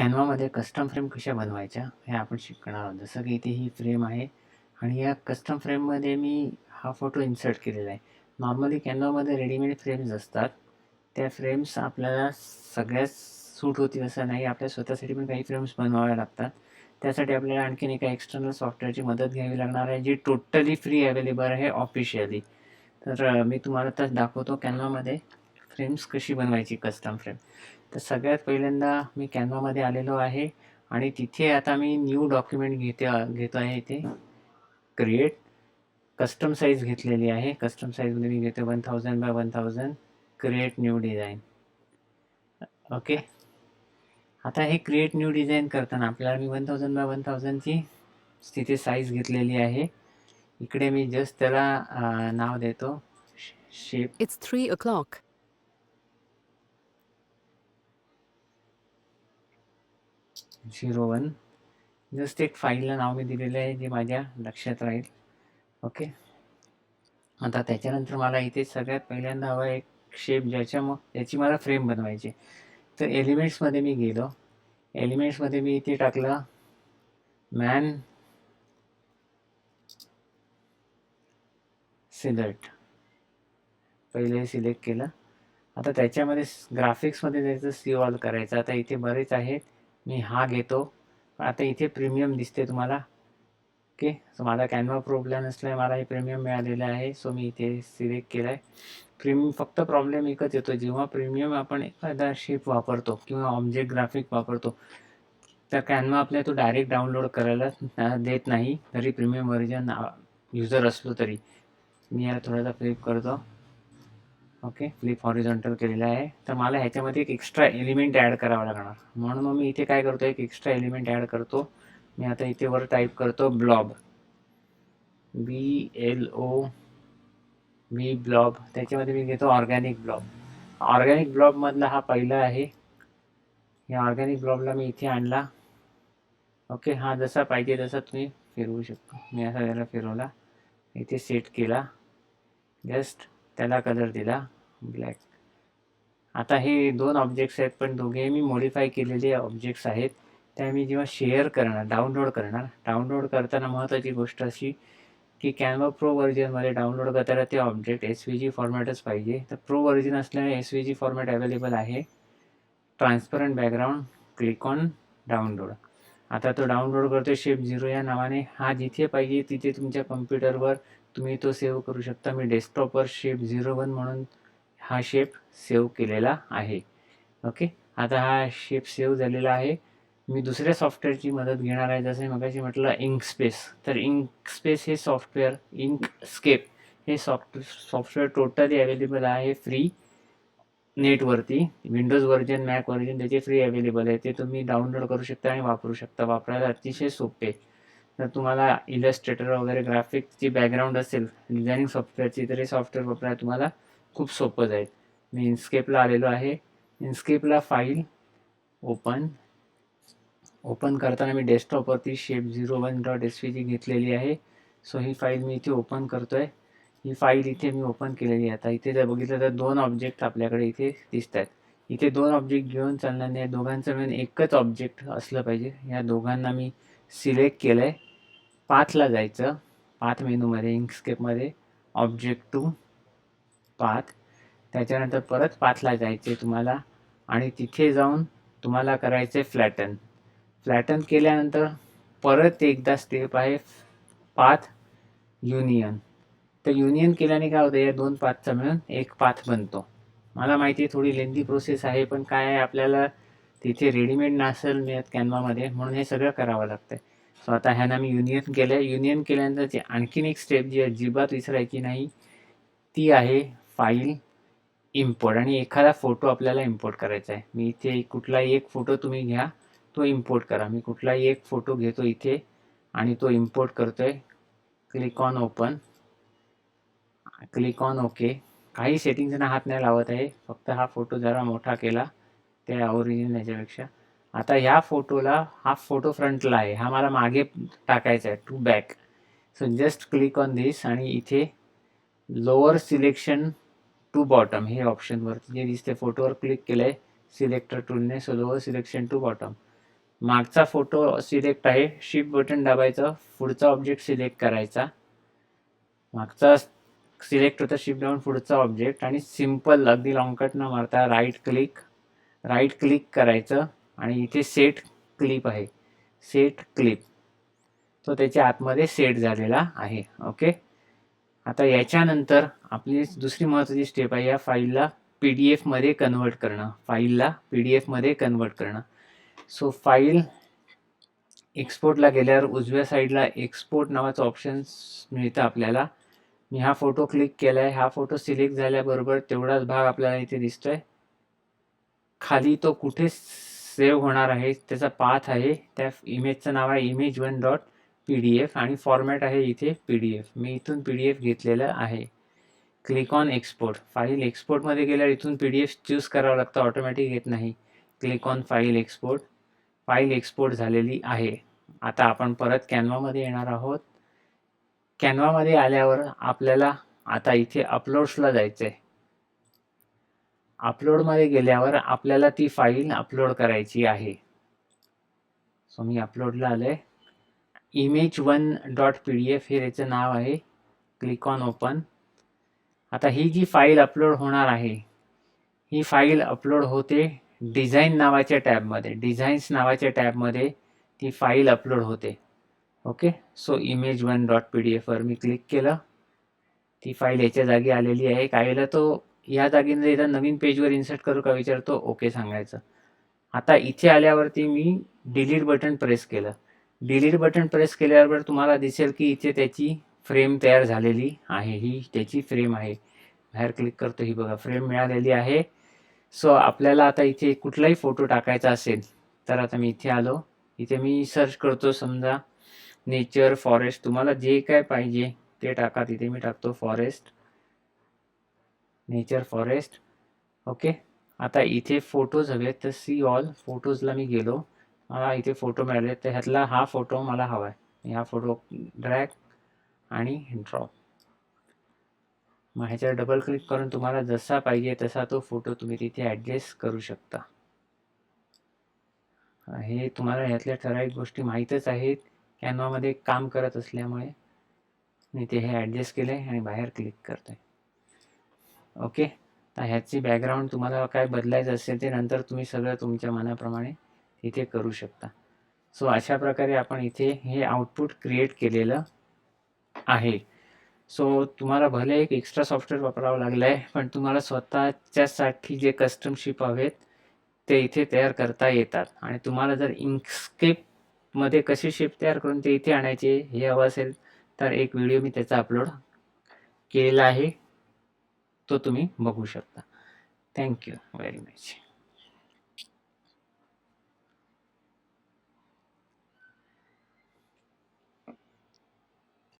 कॅनवामध्ये custom frame कशा बनवायच्या हे आपण शिकणार आहोत. जसं की इथे ही फ्रेम आहे आणि या कस्टम फ्रेममध्ये मी हा फोटो इन्सर्ट केलेला आहे. नॉर्मली कॅनवामध्ये रेडीमेड फ्रेम्स असतात. त्या फ्रेम्स आपल्याला सगळ्याच सूट होतील असं नाही. आपल्या स्वतःसाठी पण काही फ्रेम्स बनवाव्या लागतात. त्यासाठी आपल्याला आणखीन एका एक्सटर्नल सॉफ्टवेअरची मदत घ्यावी लागणार आहे जी टोटली फ्री अवेलेबल आहे ऑफिशियली तर मी तुम्हाला तर दाखवतो कॅनवामध्ये. फ्रेम्स कशी बनवायची कस्टम फ्रेम तर सगळ्यात पहिल्यांदा मी कॅनवामध्ये आलेलो आहे आणि तिथे आता मी न्यू डॉक्युमेंट घेते घेतो आहे इथे. क्रिएट कस्टम साईज घेतलेली आहे. कस्टम साईजमध्ये मी घेतो one thousand by one thousand create new design okay आता हे क्रिएट न्यू डिझाईन करताना आपल्याला मी वन थाउजंड बाय वन थाउजंडची तिथे साईज घेतलेली आहे. इकडे मी जस्ट त्याला नाव देतो. Shape is three o'clock zero one. Just एक फाईलला नाव मी दिलेलं आहे जे माझ्या लक्षात राहील. ओके आता त्याच्यानंतर मला इथे सगळ्यात पहिल्यांदा हवा एक शेप ज्याच्या मग याची मला फ्रेम बनवायची तर एलिमेंट्समध्ये मी गेलो. एलिमेंट्समध्ये मी इथे टाकलं. मॅन सिलेक्ट पहिले सिलेक्ट केलं. आता त्याच्यामध्ये ग्राफिक्समध्ये जायचं सी ऑल करायचं. आता इथे बरेच आहेत. मी हा घेतो. आता इथे प्रीमियम दिसते तुम्हाला. ओके सो माझा कॅनवा प्रॉब्लेम नसल्याने मला हे प्रीमियम मिळालेलं आहे. सो मी इथे सिलेक्ट केलं आहे प्रीमियम फक्त प्रॉब्लेम एकच येतो. जेव्हा प्रीमियम आपण एखादा शेप वापरतो किंवा ऑब्जेक्ट ग्राफिक वापरतो तर कॅनवा आपल्या तो डायरेक्ट डाउनलोड करायला देत नाही. जरी प्रीमियम व्हर्जन युजर असलो तरी. मी याला थोडासा फ्लिप करतो. ओके फ्लिप हॉरिझॉन्टल केलेलं आहे. तर मला ह्याच्यामध्ये एक एक्स्ट्रा एलिमेंट ॲड करावा लागणार. म्हणून मग मी इथे काय करतो एक एक्स्ट्रा एलिमेंट ॲड करतो. मी आता इथे वर टाईप करतो blob B L O B blob त्याच्यामध्ये मी घेतो ऑर्गॅनिक ब्लॉब ऑर्गॅनिक ब्लॉबमधला हा पहिला आहे. या ऑर्गॅनिक ब्लॉबला मी इथे आणला. ओके हा जसा पाहिजे तसा तुम्ही फिरवू शकतो. मी असा त्याला फिरवला. इथे सेट केला. जस्ट त्याला कलर दिला ब्लॅक आता हे दोन ऑब्जेक्ट्स आहेत पण दोघे मी मॉडिफाय केलेले ऑब्जेक्ट्स आहेत. त्या मी जेव्हा शेअर करणार डाउनलोड करणार. डाउनलोड करताना महत्त्वाची गोष्ट अशी की कॅनवा प्रो व्हर्जनमध्ये डाउनलोड करताना ते ऑब्जेक्ट एस व्ही जी फॉर्मॅटच पाहिजे. तर प्रो व्हर्जन असल्याने S V G format available आहे. Transparent background click on download आता तो डाउनलोड करतो शेप झिरो या नावाने. हा जिथे पाहिजे तिथे तुमच्या कम्प्युटरवर तुम्ही तो सेव्ह करू शकता. मी डेस्कटॉपवर शेप झिरो वन म्हणून हा शेप सेव्ह केलेला आहे. ओके आता हा शेप सेव्ह झालेला आहे. मी दुसऱ्या सॉफ्टवेअरची मदत घेणार आहे. जसं मगाशी म्हटलं इंक स्पेस तर इंक स्पेस हे सॉफ्टवेअर इंक स्केप हे सॉफ्ट सॉफ्टवेअर टोटली अवेलेबल आहे फ्री नेटवरती विंडोज व्हर्जन मॅक व्हर्जन त्याचे फ्री अवेलेबल आहे. ते तुम्ही डाउनलोड करू शकता आणि वापरू शकता. वापरायला अतिशय सोपे. जर तुम्हाला इलस्ट्रेटर वगैरे ग्राफिकची बॅकग्राऊंड असेल डिझायनिंग सॉफ्टवेअरची तरी सॉफ्टवेअर वापरायला तुम्हाला खूप सोपं जाईल. मी इन्स्केपला आलेलो आहे. इन्स्केपला फाईल ओपन ओपन करताना मी डेस्कटॉपवरती shape zero one dot S V G घेतलेली आहे. सो ही फाईल मी इथे ओपन करतो आहे ही फाईल इथे मी ओपन केलेली आहे. आता इथे जर बघितलं तर दोन ऑब्जेक्ट आपल्याकडे इथे दिसत आहेत इथे दोन ऑब्जेक्ट घेऊन चालणार नाही दोघांचं मिळून एकच ऑब्जेक्ट असलं पाहिजे. या दोघांना मी सिलेक्ट केलं आहे पाथला जायचं. पाथ मेनूमध्ये इंकस्केपमध्ये ऑब्जेक्ट टू पाथ. त्याच्यानंतर परत पाथला जायचे तुम्हाला आणि तिथे जाऊन तुम्हाला करायचं आहे फ्लॅटन फ्लॅटन केल्यानंतर परत एकदा स्टेप आहे पाथ युनियन तर युनियन केल्याने काय होतं या दोन पाथचा मिळून एक पाथ बनतो. मला माहिती आहे थोडी लेंदी प्रोसेस आहे पण काय आहे आपल्याला तिथे रेडीमेड नसेल मिळत कॅनवामध्ये म्हणून हे सगळं करावं लागतं सो आता ह्यांना मी युनियन केलं आहे युनियन केल्यानंतर आणखीन एक स्टेप जी अजिबात विसरायची नाही ती आहे फाईल इम्पोर्ट आणि एखादा फोटो आपल्याला इम्पोर्ट करायचा आहे. मी इथे कुठलाही एक फोटो तुम्ही घ्या तो इम्पोर्ट करा. मी कुठलाही एक फोटो घेतो इथे आणि तो इम्पोर्ट करतो आहे click on open click on okay काही सेटिंग्सना हात नाही लावत आहे. फक्त हा फोटो जरा मोठा केला. त्या ओरिजिनल याच्यापेक्षा. आता ह्या फोटोला हा फोटो फ्रंटला आहे. हा मला मागे टाकायचा आहे to back so just click on this आणि इथे लोअर सिलेक्शन टू बॉटम हे ऑप्शनवरती जे दिसते फोटोवर क्लिक केलं आहे selector टूलने so lower selection to bottom मागचा फोटो सिलेक्ट आहे शिफ्ट बटन दाबायचं पुढचा ऑब्जेक्ट सिलेक्ट करायचा. मागचा सिलेक्ट होता शिफ्ट डाऊन पुढचा ऑब्जेक्ट आणि सिंपल अगदी लॉंगकट न मारता राईट क्लिक राईट क्लिक करायचं. आणि इथे सेट क्लिप आहे. सेट क्लिप तो त्याच्या आतमध्ये सेट झालेला आहे. ओके आता याच्यानंतर आपली दुसरी महत्त्वाची स्टेप आहे या फाईलला पी डी एफमध्ये कन्वर्ट करणं. फाईलला पी डी एफमध्ये कन्वर्ट करणं. सो फाईल एक्सपोर्टला गेल्यावर उजव्या साईडला एक्सपोर्ट नावाचं ऑप्शन्स मिळतं आपल्याला. मी हा फोटो क्लिक केला आहे हा फोटो सिलेक्ट झाल्याबरोबर तेवढाच भाग आपल्याला इथे दिसतोय. खाली तो कुठे सेव्ह होणार आहे त्याचा पाथ आहे त्या इमेजचं नाव आहे image one dot P D F आणि फॉर्मॅट आहे इथे पी डी एफ मी इथून पी डी एफ घेतलेलं आहे. क्लिक ऑन एक्सपोर्ट फाईल एक्सपोर्टमध्ये गेल्यावर इथून पी डी एफ चूज करावं लागतं ऑटोमॅटिक येत नाही. Click on file export file export झालेली आहे. आता आपण परत कॅनवामध्ये येणार आहोत. कॅनवामध्ये आल्यावर आपल्याला आता इथे अपलोड्सला जायचं आहे अपलोडमध्ये गेल्यावर आपल्याला ती फाईल अपलोड करायची आहे. सो मी अपलोडला आलं आहे image one dot P D F हे त्याचं नाव आहे. क्लिक ऑन ओपन आता ही जी फाईल अपलोड होणार आहे ही फाईल अपलोड होते डिझाईन नावाच्या टॅबमध्ये डिझाईन्स नावाच्या टॅबमध्ये ती फाईल अपलोड होते. Okay? So image one dot P D एफवर मी क्लिक केलं. ती फाईल याच्या जागी आलेली आहे. काय वेळेला तो या जागेने इथं नवीन पेजवर इन्सर्ट करू का विचारतो? ओके सांगायचं. आता इथे आल्यावरती मी डिलीट बटन प्रेस केलं. डिलीट बटन प्रेस केल्यावर तुम्हाला दिसेल की इथे त्याची फ्रेम तयार झालेली आहे. ही त्याची फ्रेम आहे. बाहेर क्लिक करतो. ही बघा फ्रेम मिळालेली आहे. सो आपल्याला आता इथे कुठलाही फोटो टाकायचा असेल तर आता मी इथे आलो. इथे मी सर्च करतो समजा नेचर फॉरेस्ट. तुम्हाला जे काय पाहिजे ते टाका. तिथे मी टाकतो फॉरेस्ट. Nature forest. ओके? आता इथे फोटोज हवेत तर सी ऑल फोटोजला मी गेलो. मला इथे फोटो मिळाले तर ह्यातला हा फोटो मला हवा आहे हा फोटो ड्रॅग आणि ड्रॉप मग ह्याच्यावर डबल क्लिक करून तुम्हाला जसा पाहिजे तसा तो फोटो तुम्ही तिथे ॲडजस्ट करू शकता. हे तुम्हाला ह्यातल्या ठराविक गोष्टी माहीतच आहेत. कॅनवामध्ये काम करत असल्यामुळे मी ते हे ॲडजस्ट केलं आहे आणि बाहेर क्लिक करतो आहे ओके. तर ह्याची बॅकग्राऊंड तुम्हाला काय बदलायचं असेल ते नंतर तुम्ही सगळं तुमच्या मनाप्रमाणे इथे करू शकता. सो अशा प्रकारे आपण इथे हे आउटपुट क्रिएट केलेलं आहे. सो तुम्हाला भले एक एक्स्ट्रा सॉफ्टवेअर वापरावं लागलं आहे पण तुम्हाला स्वतःच्यासाठी जे कस्टमशिप हवेत ते इथे तयार करता येतात. आणि तुम्हाला जर इंकस्केपमध्ये कशी शेप तयार करून ते इथे आणायचे हे हवं असेल तर एक व्हिडिओ मी त्याचा अपलोड केलेला आहे. तो तुम्ही बघू शकता. Thank you very much